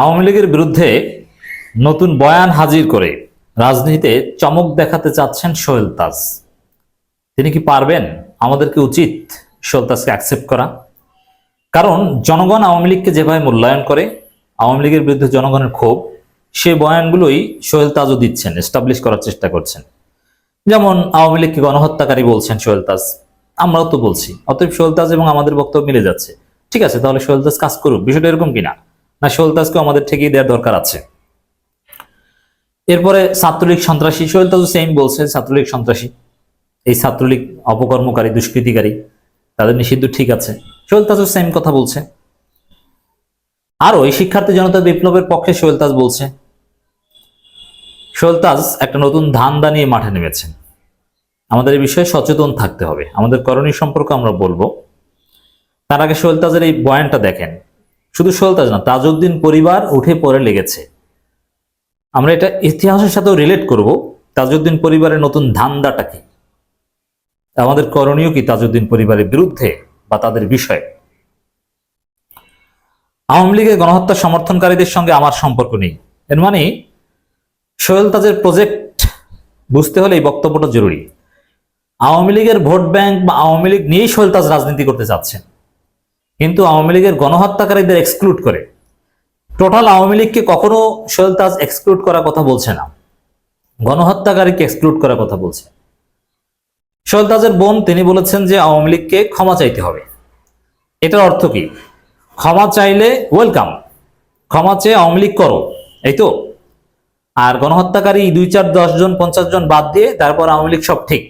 আওয়ামী লীগের বিরুদ্ধে নতুন বয়ান হাজির করে রাজনীতিতে চমক দেখাতে চাচ্ছেন সোহেল তাজ। তিনি কি পারবেন? আমাদেরকে উচিত সোহেল তাজকে অ্যাকসেপ্ট করা? কারণ জনগণ আওয়ামী লীগকে যেভাবে মূল্যায়ন করে, আওয়ামী লীগের বিরুদ্ধে জনগণের ক্ষোভ সেই বয়ানগুলোই সোহেল তাজও দিচ্ছেন এস্টাবলিশ করার চেষ্টা করছেন। যেমন আওয়ামী লীগকে গণহত্যাকারী বলছেন সোহেল তাজ। আমরাও তো বলছি। অতএব সোহেল তাজ এবং আমাদের বক্তব্য মিলে যাচ্ছে। ঠিক আছে, তাহলে সোহেল তাজ কাজ করুক। বিষয়টা এরকম কিনা? না সোহেল আমাদের ঠেকিয়ে দেওয়ার দরকার আছে। এরপরে ছাত্রলীগ সন্ত্রাসী সোহেল তাজও সেম বলছে, ছাত্রলীগ সন্ত্রাসী। এই ছাত্রলীগ অপকর্মকারী, দুষ্কৃতিকারী, তাদের নিষিদ্ধ ঠিক আছে। সোহেল তাজও সেম কথা বলছে। আরও এই শিক্ষার্থী জনতা বিপ্লবের পক্ষে সোহেল তাজ বলছে সোহেল তাজ একটা নতুন ধান্দা নিয়ে মাঠে নেমেছেন। আমাদের এই বিষয়ে সচেতন থাকতে হবে। আমাদের করণীয় সম্পর্কে আমরা বলব। তার আগে সোহেল তাজের এই বয়ানটা দেখেন। শুধু সোহেল তাজ না, তাজউদ্দিন পরিবার উঠে পড়ে লেগেছে। আমরা এটা ইতিহাসের সাথেও রিলেট করব, তাজউদ্দিন পরিবারের নতুন ধান্দাটা কি? আমাদের করণীয় কি তাজউদ্দিন পরিবারের বিরুদ্ধে বা তাদের বিষয়ে? আওয়ামী লীগের গণহত্যা সমর্থনকারীদের সঙ্গে আমার সম্পর্ক নেই। এর মানে সোহেল তাজের প্রজেক্ট বুঝতে হলে এই বক্তব্যটা জরুরি। আওয়ামী লীগের ভোট ব্যাংক বা আওয়ামী লীগ নিয়েই সোহেল তাজ রাজনীতি করতে চাচ্ছেন। কিন্তু আওয়ামী লীগের গণহত্যাকারীদের এক্সক্লুড করে। টোটাল আওয়ামী লীগকে কখনো সোহেল তাজ এক্সক্লুড করার কথা বলছে না। গণহত্যাকারীকে এক্সক্লুড করার কথা বলছে। সোহেল তাজের বোন, তিনি বলেছেন যে আওয়ামী লীগকে ক্ষমা চাইতে হবে। এটার অর্থ কি? ক্ষমা চাইলে ওয়েলকাম ক্ষমা চেয়ে আওয়ামী লীগ করো, এই তো। আর গণহত্যাকারী দুই চার দশ জন, পঞ্চাশ জন বাদ দিয়ে তারপর আওয়ামী লীগ সব ঠিক।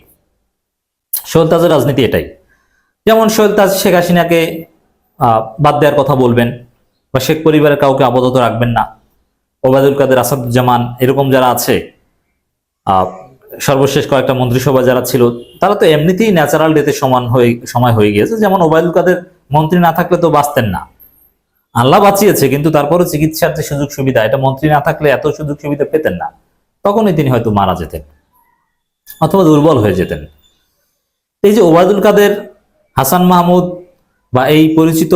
সোহেল তাজের রাজনীতি এটাই। যেমন সোহেল তাজ, শেখ হাসিনাকে বাদ দেওয়ার কথা বলবেন বা শেখ পরিবারের কাউকে আপাতত রাখবেন না। ওবায়দুল কাদের, আসাদুজ্জামান এরকম যারা আছে সর্বশেষ কয়েকটা মন্ত্রিসভা যারা ছিল, তারা তো এমনিতেই ন্যাচারাল ডেতে সমান হয়ে, সময় হয়ে গিয়েছে। যেমন ওবায়দুল কাদের মন্ত্রী না থাকলে তো বাঁচতেন না। আল্লাহ বাঁচিয়েছে, কিন্তু তারপরে চিকিৎসার যে সুযোগ সুবিধা, এটা মন্ত্রী না থাকলে এত সুযোগ সুবিধা পেতেন না। তখনই তিনি হয়তো মারা যেতেন অথবা দুর্বল হয়ে যেতেন। এই যে ওবায়দুল কাদের, হাসান মাহমুদ বা এই পরিচিত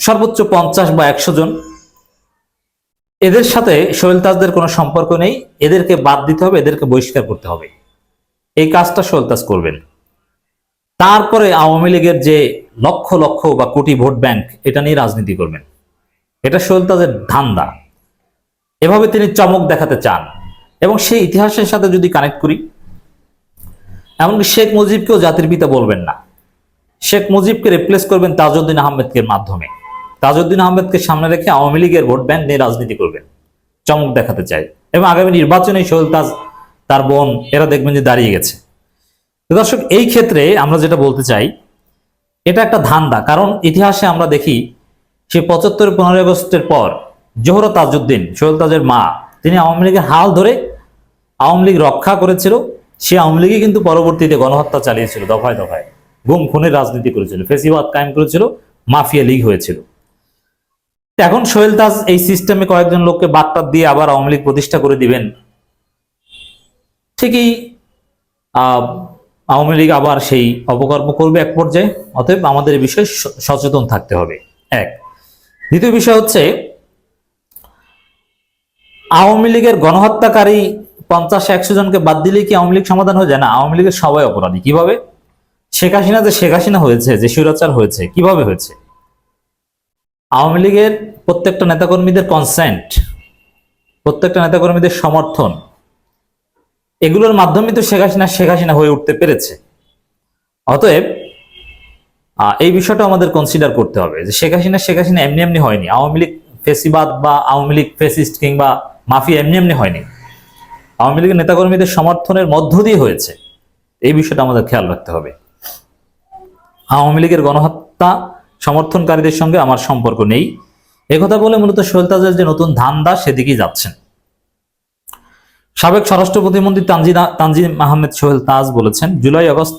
সর্বোচ্চ পঞ্চাশ বা একশো জন, এদের সাথে সোহেল তাজদের কোনো সম্পর্ক নেই। এদেরকে বাদ দিতে হবে, এদেরকে বহিষ্কার করতে হবে। এই কাজটা সোহেল তাজ করবেন। তারপরে আওয়ামী লীগের যে লক্ষ লক্ষ বা কোটি ভোট ব্যাংক, এটা নিয়ে রাজনীতি করবেন। এটা সোহেল তাজের ধান্দা। এভাবে তিনি চমক দেখাতে চান। এবং সেই ইতিহাসের সাথে যদি কানেক্ট করি, এমনকি শেখ মুজিবকেও জাতির পিতা বলবেন না। শেখ মুজিবকে রিপ্লেস করবেন তাজউদ্দিন আহমেদকে মাধ্যমে। তাজউদ্দিন আহমেদকে সামনে রেখে আওয়ামী লীগের ভোট ব্যাংক নিয়ে রাজনীতি করবেন। চমক দেখাতে চাই। এবং আগামী নির্বাচনে সোহেল তাজ তার বোন, এরা দেখবেন যে দাঁড়িয়ে গেছে। দর্শক, এই ক্ষেত্রে আমরা যেটা বলতে চাই, এটা একটা ধান্দা। কারণ ইতিহাসে আমরা দেখি, সে পঁচাত্তর পনেরোই আগস্টের পর জোহরা তাজউদ্দিন সোহেল তাজের মা, তিনি আওয়ামী লীগের হাল ধরে আওয়ামী লীগ রক্ষা করেছিল। সে আওয়ামী লীগই কিন্তু পরবর্তীতে গণহত্যা চালিয়েছিল দফায় দফায়। গুম খুনের রাজনীতি করেছিল, ফেসিবাদ কায়েম করেছিল, মাফিয়া লীগ হয়েছিল। এখন সোহেল তাজ এই সিস্টেমে কয়েকজন লোককে বাটপাত দিয়ে আবার আওয়ামী লীগ প্রতিষ্ঠা করে দিবেন। ঠিকই আওয়ামী লীগ আবার সেই অপকর্ম করবে এক পর্যায়ে, অতএব আমাদের বিষয়ে সচেতন থাকতে হবে। এক। দ্বিতীয় বিষয় হচ্ছে, আওয়ামী লীগের গণহত্যাকারী পঞ্চাশ একশো জনকে বাদ দিলে কি আওয়ামী লীগ সমাধান হয়ে যায়? না, আওয়ামী লীগের সবাই অপরাধী। কীভাবে? শেখ হাসিনা যে শেখ হাসিনা হয়েছে, যে স্বৈরাচার হয়েছে, কীভাবে হয়েছে? আওয়ামী লীগের প্রত্যেকটা নেতাকর্মীদের কনসেন্ট প্রত্যেকটা নেতাকর্মীদের সমর্থন, এগুলোর মাধ্যমে তো শেখ হাসিনা শেখ হাসিনা হয়ে উঠতে পেরেছে। অতএব এই বিষয়টা আমাদের কনসিডার করতে হবে যে শেখ হাসিনা শেখ হাসিনা এমনি এমনি হয়নি। আওয়ামী লীগ ফেসিবাদ বা আওয়ামী লীগ ফেসিস্ট কিংবা মাফিয়া এমনি এমনি হয়নি। আওয়ামী লীগের নেতাকর্মীদের সমর্থনের মধ্য দিয়ে হয়েছে। এই বিষয়টা আমাদের খেয়াল রাখতে হবে। আওয়ামী লীগের গণহত্যা সমর্থনকারীদের সঙ্গে আমার সম্পর্ক নেই। একথা বলে মূলত সোহেল তাজের যে নতুন ধান্দা সেদিকেই যাচ্ছেন। সাবেক স্বরাষ্ট্র প্রতিমন্ত্রী তানজিনা তানজিম আহমেদ সোহেল তাজ বলেছেন, জুলাই আগস্ট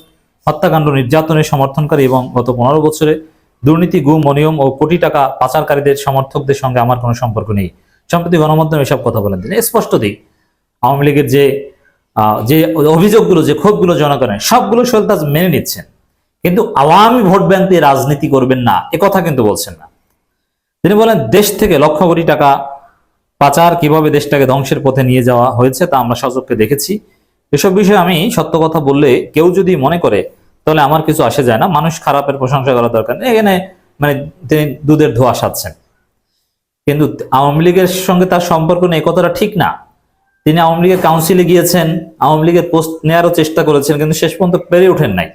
হত্যাকাণ্ড নির্যাতনের সমর্থনকারী এবং গত পনেরো বছরে দুর্নীতি, গুম, অনিয়ম ও কোটি টাকা পাচারকারীদের সমর্থকদের সঙ্গে আমার কোনো সম্পর্ক নেই। সম্প্রতি গণমাধ্যমে এসব কথা বলেন তিনি। স্পষ্ট দিক, আওয়ামী লীগের যে যে অভিযোগগুলো, যে ক্ষোভগুলো জনগণের, সবগুলো সোহেল তাজ মেনে নিচ্ছেন। কিন্তু আওয়ামী ভোট ব্যাংক দিয়ে রাজনীতি করবেন না, এ কথা কিন্তু বলছেন না। তিনি বলেন, দেশ থেকে লক্ষ কোটি টাকা পাচার কীভাবে দেশটাকে ধ্বংসের পথে নিয়ে যাওয়া হয়েছে তা আমরা সচক্ষে দেখেছি। এসব বিষয়ে আমি সত্য কথা বললে কেউ যদি মনে করে, তাহলে আমার কিছু আসে যায় না। মানুষ খারাপের প্রশংসা করা দরকার নেই। এখানে মানে তিনি দুধের ধোয়া সাজছেন। কিন্তু আওয়ামী লীগের সঙ্গে তার সম্পর্ক নেই কথাটা ঠিক না। তিনি আওয়ামী লীগের কাউন্সিলে গিয়েছেন, আওয়ামী লীগের পোস্ট নেওয়ারও চেষ্টা করেছেন, কিন্তু শেষ পর্যন্ত পেরে ওঠেন নাই।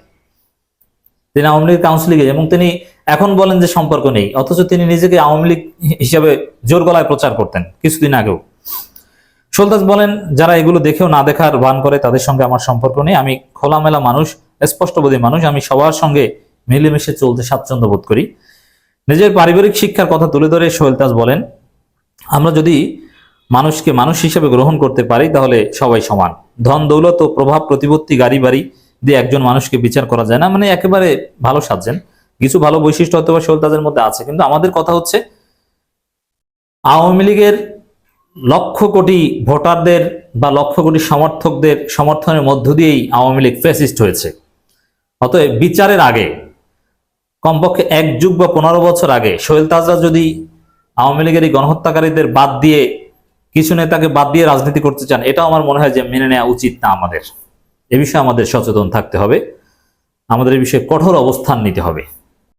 তিনি আওয়ামী লীগের কাউন্সিলে গিয়ে, এবং তিনি এখন বলেন যে সম্পর্ক নেই, অথচ তিনি নিজেকে আওয়ামী লীগ হিসাবে জোর গলায় প্রচার করতেন কিছুদিন আগেও। সুলতাজ বলেন, যারা এগুলো দেখেও না দেখার ভান করে, তাদের সঙ্গে আমার সম্পর্ক নেই। আমি খোলামেলা মানুষ, স্পষ্টবোধী মানুষ। আমি সবার সঙ্গে মিলেমিশে চলতে স্বাচ্ছন্দ্য বোধ করি। নিজের পারিবারিক শিক্ষার কথা তুলে ধরে সোহেলতাজ বলেন, আমরা যদি মানুষকে মানুষ হিসেবে গ্রহণ করতে পারি, তাহলে সবাই সমান। ধন, দৌলত ও প্রভাব প্রতিপত্তি, গাড়ি, বাড়ি দিয়ে একজন মানুষকে বিচার করা যায় না। মানে একেবারে ভালো সাজছেন কিছু ভালো বৈশিষ্ট্য হয়তো বা তাজের মধ্যে আছে, কিন্তু আমাদের কথা হচ্ছে, আওয়ামী লীগের লক্ষ কোটি ভোটারদের বা লক্ষ কোটি সমর্থকদের সমর্থনের মধ্য দিয়েই আওয়ামী লীগ ফেসিস্ট হয়েছে। অতএব বিচারের আগে, কমপক্ষে এক যুগ বা পনেরো বছর আগে, সোহেল তাজরা যদি আওয়ামী লীগের এই গণহত্যাকারীদের বাদ দিয়ে, কিছু নেতাকে বাদ দিয়ে রাজনীতি করতে চান, এটাও আমার মনে হয় যে মেনে নেওয়া উচিত না আমাদের। এ বিষয়ে আমাদের সচেতন থাকতে হবে। আমাদের এ বিষয়ে কঠোর অবস্থান নিতে হবে।